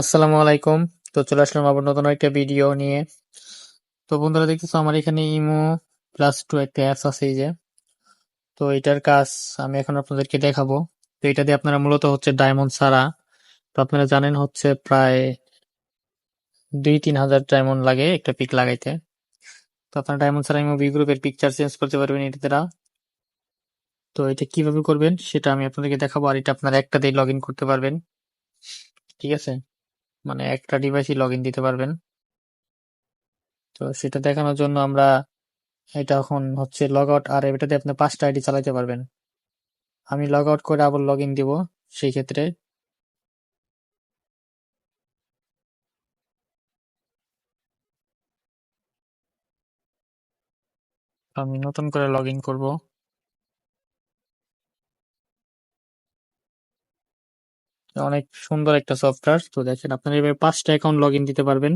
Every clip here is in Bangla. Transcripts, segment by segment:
আসসালামু আলাইকুম। তো চলে আসলাম আবার নতুন একটা ভিডিও নিয়ে। তো বন্ধুরা দেখতেছো আমার এখানে ইমো প্লাস টু একটা অ্যাপস আছে এই যে। তো এটার কাজ আমি এখন আপনাদেরকে দেখাবো। তো এটা দিয়ে আপনারা মূলত হচ্ছে ডায়মন্ড ছাড়া। তো আপনারা জানেন হচ্ছে প্রায় দুই তিন হাজার ডায়মন্ড লাগে একটা পিক লাগাইতে। তো আপনারা ডায়মন্ড ছাড়া ইমো বি গ্রুপের পিকচার চেঞ্জ করতে পারবেন এটা দ্বারা। তো এটা কীভাবে করবেন সেটা আমি আপনাদেরকে দেখাবো। আর এটা আপনারা একটা দিয়ে লগ ইন করতে পারবেন। ঠিক আছে? মানে একটা ডিভাইসই লগইন দিতে পারবেন। তো সেটা দেখানোর জন্য আমরা এটা এখন হচ্ছে লগ আউট আর এটাতে আপনি পাঁচটা আইডি চালাতে পারবেন। আমি লগ আউট করে আবার লগ ইন দিব সেই ক্ষেত্রে। আমি নতুন করে লগ ইন করব। অনেক সুন্দর একটা সফটওয়্যার তো দেখেন, আপনারা এভাবে পাঁচটা অ্যাকাউন্ট লগ দিতে পারবেন।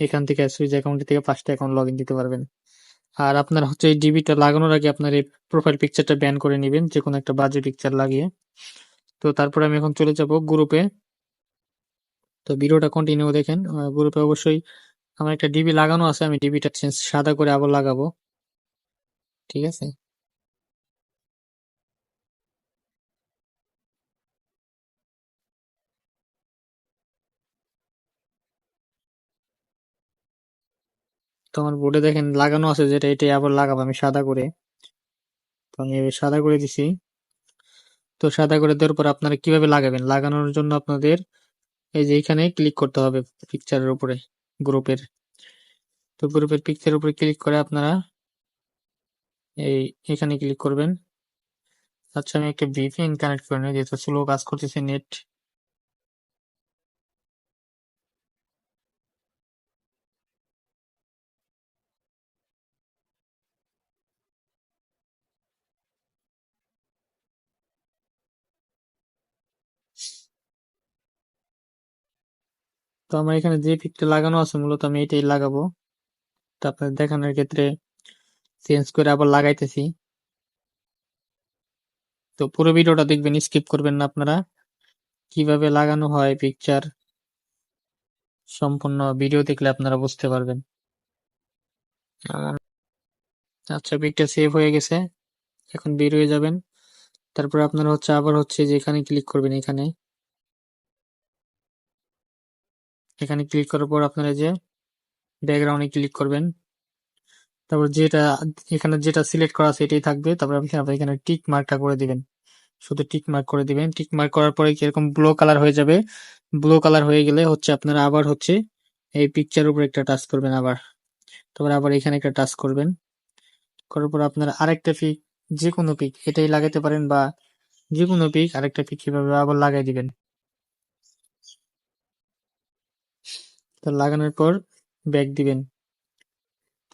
এখান থেকে সুইচ অ্যাকাউন্ট থেকে পাঁচটা অ্যাকাউন্ট লগ দিতে পারবেন। আর আপনার হচ্ছে এই ডিবিটা লাগানোর আগে আপনার এই প্রোফাইল পিকচারটা ব্যান করে নেবেন যে কোনো একটা বাজে পিকচার লাগিয়ে। তো তারপরে আমি এখন চলে যাব গ্রুপে তো ভিডিওটা কন্টিনিউ দেখেন। গ্রুপে অবশ্যই আমার একটা ডিবি লাগানো আছে, আমি ডিবিটা চেঞ্জ সাদা করে আবার লাগাবো। ঠিক আছে? তো আমার বোর্ডে দেখেন লাগানো আছে যেটা, এটাই আবার লাগাবো আমি সাদা করে। তো আমি সাদা করে দিছি। তো সাদা করে দেওয়ার পর আপনারা কীভাবে লাগাবেন? লাগানোর জন্য আপনাদের এই যে এখানে ক্লিক করতে হবে পিকচারের উপরে গ্রুপের তো গ্রুপের পিকচারের উপরে ক্লিক করে আপনারা এই এখানে ক্লিক করবেন। আচ্ছা আমি একটা ভিপিএন কানেক্ট করে নিই, যেহেতু স্লো কাজ করতেছে নেট তো আমার এখানে যে পিকটা লাগানো আছে, মূলত আমি এটাই লাগাবো। তো আপনাদের দেখানোর ক্ষেত্রে চেঞ্জ করে আবার লাগাইতেছি। তো পুরো ভিডিওটা দেখবেন, স্কিপ করবেন না আপনারা। কীভাবে লাগানো হয় পিকচার সম্পূর্ণ ভিডিও দেখলে আপনারা বুঝতে পারবেন। আচ্ছা পিকটা সেভ হয়ে গেছে। এখন বের হয়ে যাবেন। তারপর আপনারা হচ্ছে, আবার হচ্ছে যে এখানে ক্লিক করবেন এখানে। এখানে ক্লিক করার পর আপনারা যে ব্যাকগ্রাউন্ডে ক্লিক করবেন। তারপর যেটা, এখানে যেটা সিলেক্ট করা আছে এটাই থাকবে। তারপর আপনি এখানে টিক মার্কটা করে দিবেন। শুধু টিক মার্ক করে দিবেন। টিক মার্ক করার পরে কীরকম ব্লু কালার হয়ে যাবে। ব্লু কালার হয়ে গেলে হচ্ছে আপনারা আবার হচ্ছে এই পিকচার উপর একটা টাচ করবেন আবার। তারপর আবার এখানে একটা টাচ করবেন। করার পর আপনারা আরেকটা পিক যে কোনো পিক এটাই লাগাতে পারেন বা যে কোনো পিক আরেকটা পিক কীভাবে আবার লাগাই দিবেন। তো লাগানোর পর ব্যাক দিবেন।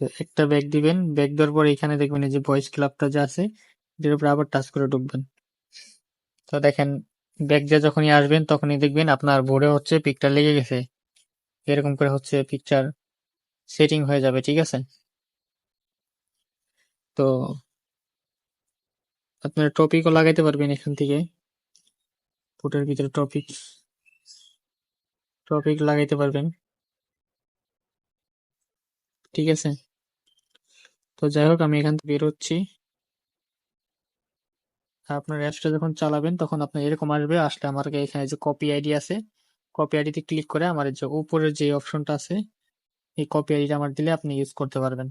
তো একটা ব্যাক দিবেন। ব্যাক দেওয়ার পর এখানে দেখবেন এই যে ভয়েস ক্লাবটা যা আছে, এটার উপর আবার টাচ করে ঢুকবেন। তো দেখেন ব্যাক দিয়ে যখনই আসবেন, তখনই দেখবেন আপনার বোর্ডে হচ্ছে পিকটা লেগে গেছে। এরকম করে হচ্ছে পিকচার সেটিং হয়ে যাবে, ঠিক আছে? তো আপনার টপিকও লাগাইতে পারবেন এখান থেকে। ফুটের ভিতরে টপিক টপিক লাগাইতে পারবেন। ঠিক আছে? তো যাই হোক, আমি এখান থেকে বেরোচ্ছি। আপনার অ্যাপসটা যখন চালাবেন, তখন আপনার এরকম আসবে, আসলে আমার এখানে যে কপি আইডি আছে কপি আইডিতে ক্লিক করে আমার যে উপরের যে অপশনটা আছে, এই কপি আইডিটা আমার দিলে আপনি ইউজ করতে পারবেন।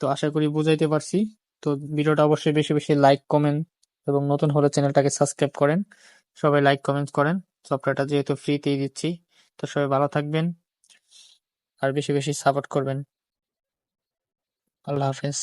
তো আশা করি বুঝাইতে পারছি। তো ভিডিওটা অবশ্যই বেশি বেশি লাইক কমেন্ট এবং নতুন হলে চ্যানেলটাকে সাবস্ক্রাইব করেন। সবাই লাইক কমেন্ট করেন। সফটওয়্যারটা যেহেতু ফ্রিতেই দিচ্ছি। তো সবাই ভালো থাকবেন। আর বেশি বেশি সাপোর্ট করবেন। আল্লাহ হাফেজ।